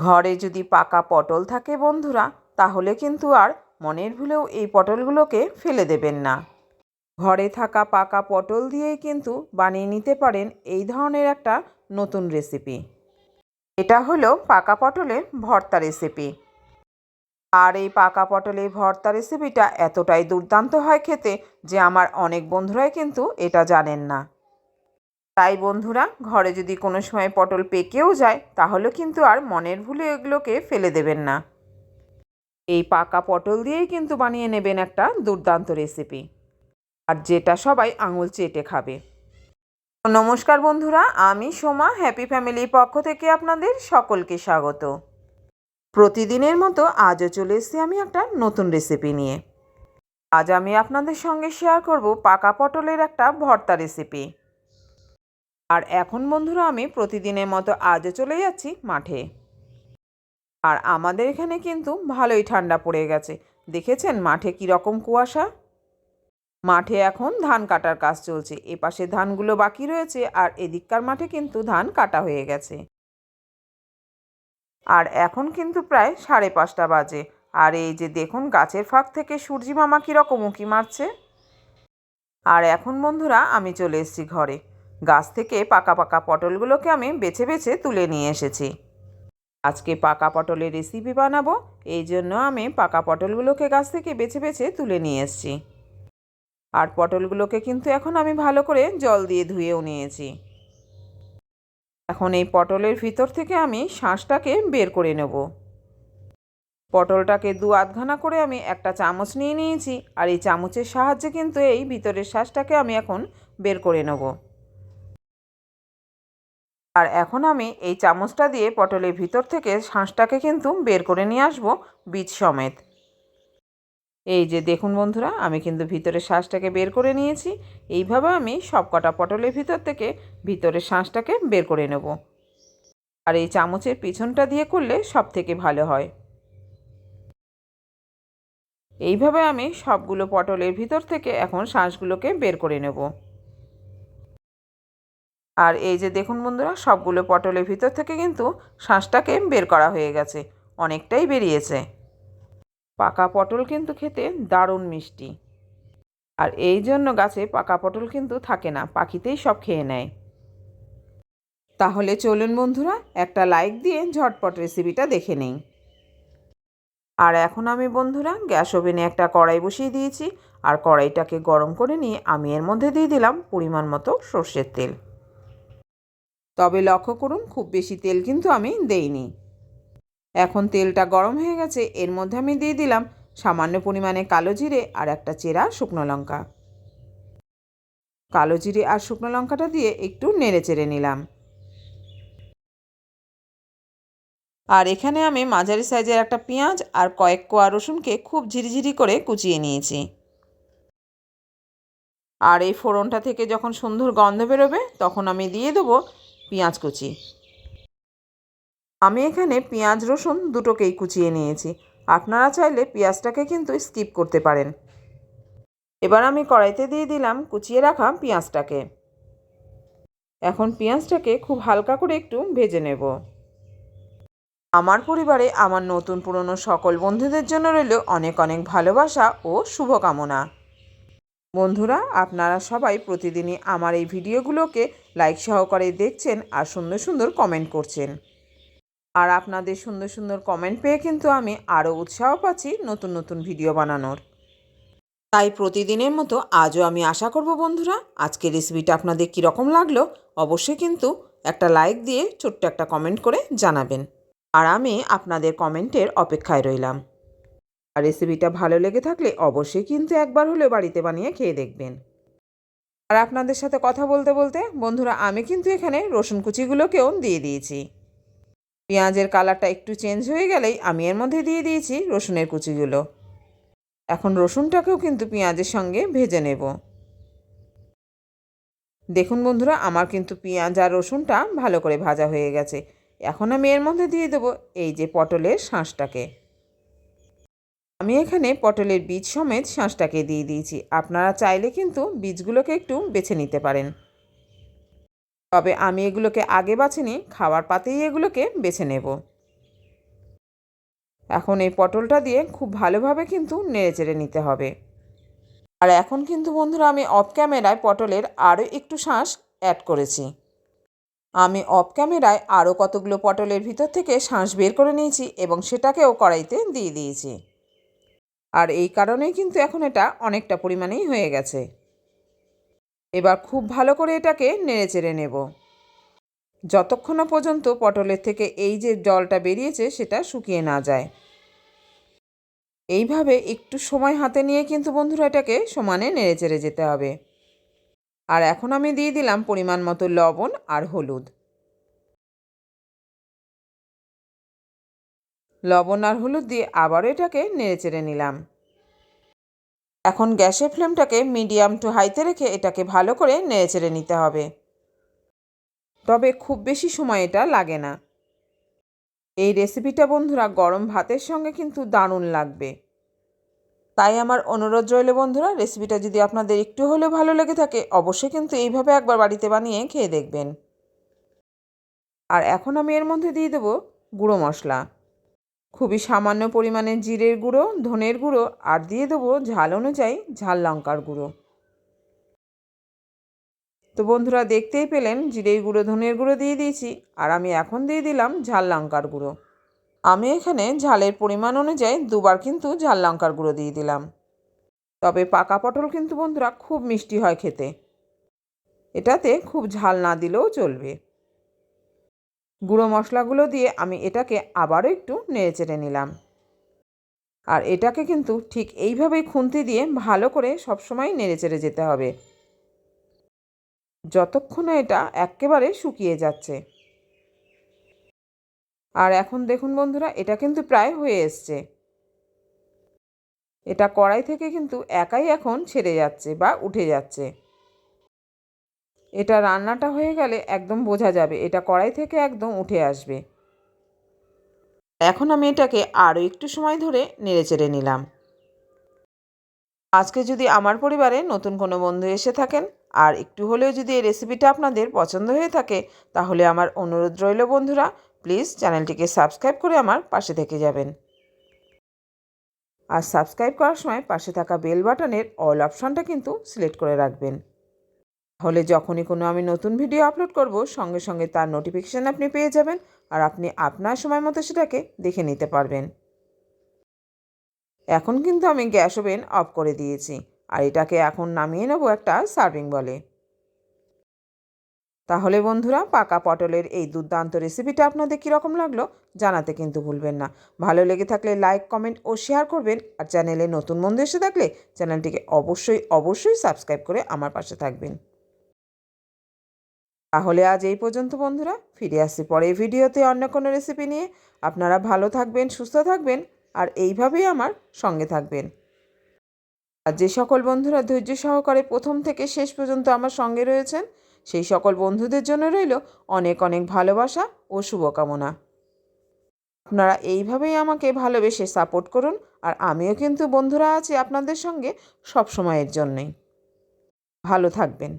ঘরে যদি পাকা পটল থাকে বন্ধুরা, তাহলে কিন্তু আর মনের ভুলেও এই পটলগুলোকে ফেলে দেবেন না। ঘরে থাকা পাকা পটল দিয়েই কিন্তু বানিয়ে নিতে পারেন এই ধরনের একটা নতুন রেসিপি। এটা হলো পাকা পটলের ভর্তা রেসিপি। আর এই পাকা পটলের ভর্তা রেসিপিটা এতটাই দুর্দান্ত হয় খেতে যে আমার অনেক বন্ধুরাই কিন্তু এটা জানেন না। তাই বন্ধুরা, ঘরে যদি কোনো সময় পটল পেকেও যায়, তাহলে কিন্তু আর মনের ভুলে এগুলোকে ফেলে দেবেন না। এই পাকা পটল দিয়েই কিন্তু বানিয়ে নেবেন একটা দুর্দান্ত রেসিপি। আর যেটা সবাই আঙুল চেটে খাবে। নমস্কার বন্ধুরা, আমি সোমা, হ্যাপি ফ্যামিলির পক্ষ থেকে আপনাদের সকলকে স্বাগত। প্রতিদিনের মতো আজও চলে এসেছি আমি একটা নতুন রেসিপি নিয়ে। আজ আমি আপনাদের সঙ্গে শেয়ার করব পাকা পটলের একটা ভর্তা রেসিপি। আর এখন বন্ধুরা আমি প্রতিদিনের মতো আজও চলে যাচ্ছি মাঠে। আর আমাদের এখানে কিন্তু ভালোই ঠান্ডা পড়ে গেছে। দেখেছেন মাঠে কীরকম কুয়াশা? মাঠে এখন ধান কাটার কাজ চলছে। এপাশে ধানগুলো বাকি রয়েছে আর এদিককার মাঠে কিন্তু ধান কাটা হয়ে গেছে। আর এখন কিন্তু প্রায় সাড়ে পাঁচটা বাজে। আর এই যে দেখুন গাছের ফাঁক থেকে সূর্যি মামা কীরকম উঁকি মারছে। আর এখন বন্ধুরা আমি চলে এসেছি ঘরে। গাছ থেকে পাকা পাকা পটলগুলোকে আমি বেছে বেছে তুলে নিয়ে এসেছি। আজকে পাকা পটলের রেসিপি বানাবো, এই জন্য আমি পাকা পটলগুলোকে গাছ থেকে বেছে বেছে তুলে নিয়ে এসেছি। আর পটলগুলোকে কিন্তু এখন আমি ভালো করে জল দিয়ে ধুয়েও নিয়েছি। এখন এই পটলের ভিতর থেকে আমি শাঁসটাকে বের করে নেব। পটলটাকে দু আধখানা করে আমি একটা চামচ নিয়ে নিয়েছি, আর এই চামচের সাহায্যে কিন্তু এই ভিতরের শ্বাসটাকে আমি এখন বের করে নেব। আর এখন আমি এই চামচটা দিয়ে পটলের ভিতর থেকে শাঁসটাকে কিন্তু বের করে নিয়ে আসব বীজ সমেত। এই যে দেখুন বন্ধুরা, আমি কিন্তু ভিতরের শ্বাসটাকে বের করে নিয়েছি। এইভাবে আমি সব কটা পটলের ভিতর থেকে ভিতরের শ্বাসটাকে বের করে নেব। আর এই চামচের পিছনটা দিয়ে করলে সব থেকে ভালো হয়। এইভাবে আমি সবগুলো পটলের ভিতর থেকে এখন শ্বাসগুলোকে বের করে নেব। আর এই যে দেখুন বন্ধুরা, সবগুলো পটলের ভিতর থেকে কিন্তু শ্বাসটাকে বের করা হয়ে গেছে, অনেকটাই বেরিয়েছে। পাকা পটল কিন্তু খেতে দারুণ মিষ্টি। আর এই জন্য গাছে পাকা পটল কিন্তু থাকে না, পাখিতেই সব খেয়ে নেয়। তাহলে চলুন বন্ধুরা, একটা লাইক দিয়ে ঝটপট রেসিপিটা দেখে নেই। আর এখন আমি বন্ধুরা, গ্যাস ওভেনে একটা কড়াই বসিয়ে দিয়েছি, আর কড়াইটাকে গরম করে নিয়ে আমি এর মধ্যে দিয়ে দিলাম পরিমাণ মতো সর্ষের তেল। তবে লক্ষ্য করুন, খুব বেশি তেল কিন্তু আমি দেইনি। এখন তেলটা গরম হয়ে গেছে, এর মধ্যে আমি দিয়ে দিলাম সামান্য পরিমাণে কালো জিরে আর একটা চেরা শুকনো লঙ্কা। কালো জিরে আর শুকনো লঙ্কাটা দিয়ে একটু নেড়ে চেড়ে নিলাম। আর এখানে আমি মাঝারি সাইজের একটা পেঁয়াজ আর কয়েক কোয়া রসুনকে খুব ঝিরিঝিরি করে কুচিয়ে নিয়েছি। আর এই ফোড়নটা থেকে যখন সুন্দর গন্ধ বেরোবে, তখন আমি দিয়ে দেবো পেঁয়াজ কুচি। আমি এখানে পেঁয়াজ, রসুন দুটোকেই কুচিয়ে নিয়েছি। আপনারা চাইলে পেঁয়াজটাকে কিন্তু স্কিপ করতে পারেন। এবার আমি কড়াইতে দিয়ে দিলাম কুচিয়ে রাখা পেঁয়াজটাকে। এখন পেঁয়াজটাকে খুব হালকা করে একটু ভেজে নেব। আমার পরিবারে আমার নতুন পুরনো সকল বন্ধুদের জন্য রইল অনেক অনেক ভালোবাসা ও শুভকামনা। বন্ধুরা, আপনারা সবাই প্রতিদিনই আমার এই ভিডিওগুলোকে লাইক সহকারে দেখছেন আর সুন্দর সুন্দর কমেন্ট করছেন। আর আপনাদের সুন্দর সুন্দর কমেন্ট পেয়ে কিন্তু আমি আরও উৎসাহ পাচ্ছি নতুন নতুন ভিডিও বানানোর। তাই প্রতিদিনের মতো আজও আমি আশা করব বন্ধুরা, আজকের রেসিপিটা আপনাদের কীরকম লাগল অবশ্যই কিন্তু একটা লাইক দিয়ে ছোট্ট একটা কমেন্ট করে জানাবেন। আর আমি আপনাদের কমেন্টের অপেক্ষায় রইলাম। আর রেসিপিটা ভালো লেগে থাকলে অবশ্যই কিন্তু একবার হলেও বাড়িতে বানিয়ে খেয়ে দেখবেন। আর আপনাদের সাথে কথা বলতে বলতে, বন্ধুরা, আমি কিন্তু এখানে রসুন কুচিগুলোকেও দিয়ে দিয়েছি। পেঁয়াজের কালারটা একটু চেঞ্জ হয়ে গেলেই আমি এর মধ্যে দিয়ে দিয়েছি রসুনের কুচিগুলো। এখন রসুনটাকেও কিন্তু পেঁয়াজের সঙ্গে ভেজে নেব। দেখুন বন্ধুরা, আমার কিন্তু পেঁয়াজ আর রসুনটা ভালো করে ভাজা হয়ে গেছে। এখন আমি এর মধ্যে দিয়ে দেবো এই যে পটলের শাঁসটাকে। আমি এখানে পটলের বীজ সমেত শাঁসটাকে দিয়ে দিয়েছি। আপনারা চাইলে কিন্তু বীজগুলোকে একটু বেছে নিতে পারেন। তবে আমি এগুলোকে আগে বাছিনি খাওয়ার পাতেই এগুলোকে বেছে নেব। এখন এই পটলটা দিয়ে খুব ভালোভাবে কিন্তু নেড়েচেড়ে নিতে হবে। আর এখন কিন্তু বন্ধুরা আমি অফ ক্যামেরায় পটলের আরও একটু শাঁস অ্যাড করেছি। আমি অফ ক্যামেরায় আরও কতগুলো পটলের ভিতর থেকে শাঁস বের করে নিয়েছি এবং সেটাকেও কড়াইতে দিয়ে দিয়েছি। আর এই কারণেই কিন্তু এখন এটা অনেকটা পরিমাণেই হয়ে গেছে। এবার খুব ভালো করে এটাকে নেড়ে চেড়ে নেব। যতক্ষণ পর্যন্ত পটলের থেকে এই যে জলটা বেরিয়েছে সেটা শুকিয়ে না যায়। এইভাবে একটু সময় হাতে নিয়ে কিন্তু বন্ধুরা এটাকে সমানে নেড়ে চেড়ে যেতে হবে। আর এখন আমি দিয়ে দিলাম পরিমাণ মতো লবণ আর হলুদ। লবণ আর হলুদ দিয়ে আবারও এটাকে নেড়ে চেড়ে নিলাম। এখন গ্যাসের ফ্লেমটাকে মিডিয়াম টু হাইতে রেখে এটাকে ভালো করে নেড়ে চেড়ে নিতে হবে। তবে খুব বেশি সময় এটা লাগে না। এই রেসিপিটা বন্ধুরা গরম ভাতের সঙ্গে কিন্তু দারুণ লাগবে। তাই আমার অনুরোধ রইল বন্ধুরা, রেসিপিটা যদি আপনাদের একটু হলেও ভালো লেগে থাকে, অবশ্যই কিন্তু এইভাবে একবার বাড়িতে বানিয়ে খেয়ে দেখবেন। আর এখন আমি এর মধ্যে দিয়ে দেবো গুঁড়ো মশলা। খুবই সামান্য পরিমাণে জিরের গুঁড়ো, ধনের গুঁড়ো আর দিয়ে দেবো ঝাল অনুযায়ী ঝাল লঙ্কার গুঁড়ো। তো বন্ধুরা দেখতেই পেলেন জিরের গুঁড়ো, ধনের গুঁড়ো দিয়ে দিয়েছি আর আমি এখন দিয়ে দিলাম ঝাল লঙ্কার গুঁড়ো। আমি এখানে ঝালের পরিমাণ অনুযায়ী দুবার কিন্তু ঝাল লঙ্কার গুঁড়ো দিয়ে দিলাম। তবে পাকা পটল কিন্তু বন্ধুরা খুব মিষ্টি হয় খেতে। এটাতে খুব ঝাল না দিলেও চলবে। গুঁড়ো মশলাগুলো দিয়ে আমি এটাকে আবারও একটু নেড়ে চেড়ে নিলাম। আর এটাকে কিন্তু ঠিক এইভাবেই খুন্তি দিয়ে ভালো করে সবসময় নেড়ে চেড়ে যেতে হবে। যতক্ষণ এটা একেবারে শুকিয়ে যাচ্ছে। আর এখন দেখুন বন্ধুরা, এটা কিন্তু প্রায় হয়ে এসছে। এটা কড়াই থেকে কিন্তু একাই এখন ছেড়ে যাচ্ছে বা উঠে যাচ্ছে। এটা রান্নাটা হয়ে গেলে একদম বোঝা যাবে, এটা কড়াই থেকে একদম উঠে আসবে। এখন আমি এটাকে আরও একটু সময় ধরে নেড়ে চেড়ে নিলাম। আজকে যদি আমার পরিবারে নতুন কোনো বন্ধু এসে থাকেন, আর একটু হলেও যদি এই রেসিপিটা আপনাদের পছন্দ হয়ে থাকে, তাহলে আমার অনুরোধ রইল বন্ধুরা, প্লিজ চ্যানেলটিকে সাবস্ক্রাইব করে আমার পাশে থেকে যাবেন। আর সাবস্ক্রাইব করার সময় পাশে থাকা বেল বাটনের অল অপশানটা কিন্তু সিলেক্ট করে রাখবেন। তাহলে যখনই কোনো আমি নতুন ভিডিও আপলোড করব, সঙ্গে সঙ্গে তার নোটিফিকেশান আপনি পেয়ে যাবেন আর আপনি আপনার সময় মতো সেটাকে দেখে নিতে পারবেন। এখন কিন্তু আমি গ্যাস ওভেন অফ করে দিয়েছি আর এটাকে এখন নামিয়ে নেব একটা সার্ভিং বলে তাহলে বন্ধুরা, পাকা পটলের এই দুর্দান্ত রেসিপিটা আপনাদের কীরকম লাগল জানাতে কিন্তু ভুলবেন না। ভালো লেগে থাকলে লাইক কমেন্ট ও শেয়ার করবেন আর চ্যানেলে নতুন বন্ধু এসে থাকলে চ্যানেলটিকে অবশ্যই অবশ্যই সাবস্ক্রাইব করে আমার পাশে থাকবেন। তাহলে আজ এই পর্যন্ত বন্ধুরা, ফিরে আসছি পরে ভিডিওতে অন্য কোনো রেসিপি নিয়ে। আপনারা ভালো থাকবেন, সুস্থ থাকবেন, আর এইভাবেই আমার সঙ্গে থাকবেন। আর যে সকল বন্ধুরা ধৈর্য সহকারে প্রথম থেকে শেষ পর্যন্ত আমার সঙ্গে রয়েছেন, সেই সকল বন্ধুদের জন্য রইল অনেক অনেক ভালোবাসা ও শুভকামনা। আপনারা এইভাবেই আমাকে ভালোবেসে সাপোর্ট করুন, আর আমিও কিন্তু বন্ধুরা আছি আপনাদের সঙ্গে সব সময়ের জন্যই। ভালো থাকবেন।